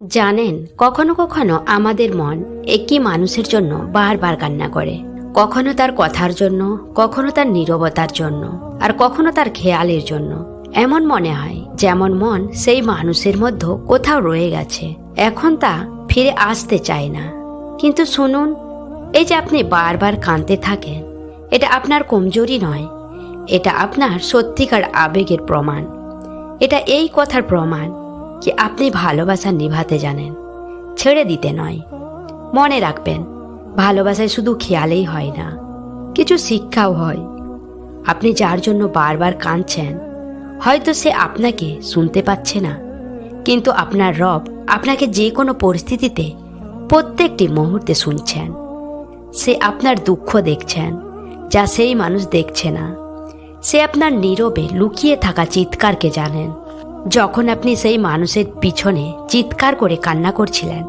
জানেন, কখনো কখনো আমাদের মন একই মানুষের জন্য বারবার কান্না করে। কখনো তার কথার জন্য, কখনো তার নীরবতার জন্য, আর কখনো তার খেয়ালের জন্য। এমন মনে হয়, যেমন মন সেই মানুষের মধ্যে কোথাও রয়ে গেছে, এখন তা ফিরে আসতে চায় না। কিন্তু শুনুন, এই যে আপনি বারবার কাঁদতে থাকেন, এটা আপনার কমজোরি নয়, এটা আপনার সত্যিকার আবেগের প্রমাণ। এটা এই কথার প্রমাণ কি আপনি ভালোবাসা নিভাতে জানেন, ছেড়ে দিতে নয়। মনে রাখবেন, ভালোবাসায় শুধু খেয়ালেই হয় না, কিছু শিক্ষাও হয়। আপনি যার জন্য বারবার কাঁদছেন, হয়তো সে আপনাকে শুনতে পাচ্ছে না, কিন্তু আপনার রব আপনাকে যে কোনো পরিস্থিতিতে প্রত্যেকটি মুহূর্তে শুনছেন। সে আপনার দুঃখ দেখছেন, যা সেই মানুষ দেখছে না। সে আপনার নীরবে লুকিয়ে থাকা চিৎকারকে জানেন। যখন আপনি সেই মানুষের পিছনে চিৎকার করে কান্না করছিলেন,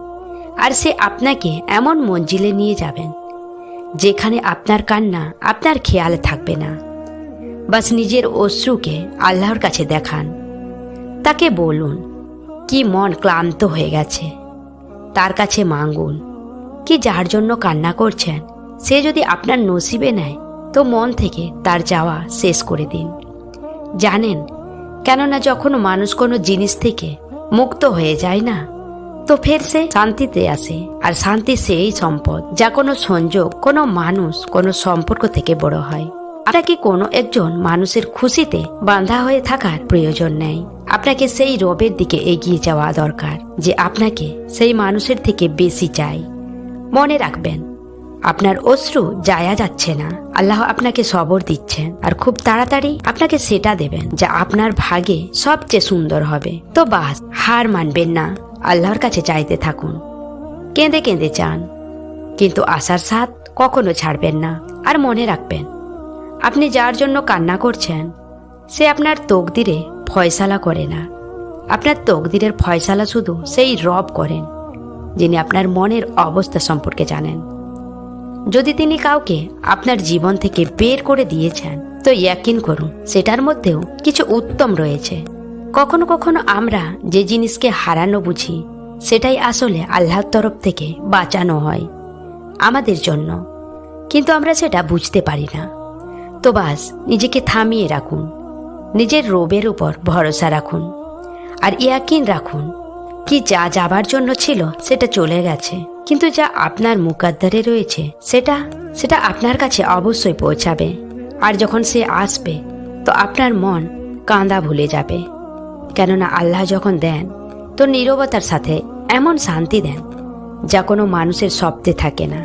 আর সে আপনাকে এমন মঞ্জিলে নিয়ে যাবেন, যেখানে আপনার কান্না আপনার খেয়ালে থাকবে না। বাস নিজের অশ্রুকে আল্লাহর কাছে দেখান। তাকে বলুন, কি মন ক্লান্ত হয়ে গেছে। তার কাছে মাঙ্গুন কি যার জন্য কান্না করছেন? সে যদি আপনার নসিবে নেয়, তো মন থেকে তার যাওয়া শেষ করে দিন। জানেন কেননা যখন মানুষ কোনো জিনিস থেকে মুক্ত হয়ে যায় না, তো ফের সে শান্তিতে আসে। আর শান্তি সেই সম্পদ যা কোনো সংযোগ, কোনো মানুষ, কোনো সম্পর্ক থেকে বড় হয়। আপনাকে কোনো একজন মানুষের খুশিতে বাঁধা হয়ে থাকার প্রয়োজন নেই। আপনাকে সেই রবের দিকে এগিয়ে যাওয়া দরকার যে আপনাকে সেই মানুষের থেকে বেশি চাই মনে রাখবেন আপনার অশ্রু যায়া যাচ্ছে না। আল্লাহ আপনাকে সবর দিচ্ছেন আর খুব তাড়াতাড়ি আপনাকে সেটা দেবেন যা আপনার ভাগে সবচেয়ে সুন্দর হবে। তো বাস, হার মানবেন না। আল্লাহর কাছে চাইতে থাকুন। কেঁদে কেঁদে চান। কিন্তু আশার সাথ কখনো ছাড়বেন না আর মনে রাখবেন, আপনি যার জন্য কান্না করছেন, সে আপনার তকদিরে ফয়সালা করে না। আপনার তকদিরের ফয়সালা শুধু সেই রব করেন, যিনি আপনার মনের অবস্থা সম্পর্কে জানেন। যদি তিনি কাউকে আপনার জীবন থেকে বের করে দিয়েছেন, তো ইয়াকিন করুন, সেটার মধ্যেও কিছু উত্তম রয়েছে। কখনো কখনো আমরা যে জিনিসকে হারানো বুঝি, সেটাই আসলে আল্লাহর তরফ থেকে বাঁচানো হয় আমাদের জন্য। কিন্তু আমরা সেটা বুঝতে পারি না। তো বাস, নিজেকে থামিয়ে রাখুন। নিজের রোবের উপর ভরসা রাখুন। আর ইয়াকিন রাখুন, কি যা যাবার জন্য ছিল, সেটা চলে গেছে। কিন্তু যা আপনার মুকাদ্দারে রয়েছে, সেটা সেটা আপনার কাছে অবশ্যই পৌঁছাবে। আর যখন সে আসবে, তো আপনার মন কাঁদা ভুলে যাবে। কেননা আল্লাহ যখন দেন, তো নীরবতার সাথে এমন শান্তি দেন, যা কোনো মানুষের শব্দে থাকে না।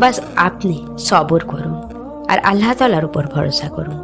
বাস আপনি সবর করুন, আর আল্লাহ তালার উপর ভরসা করুন।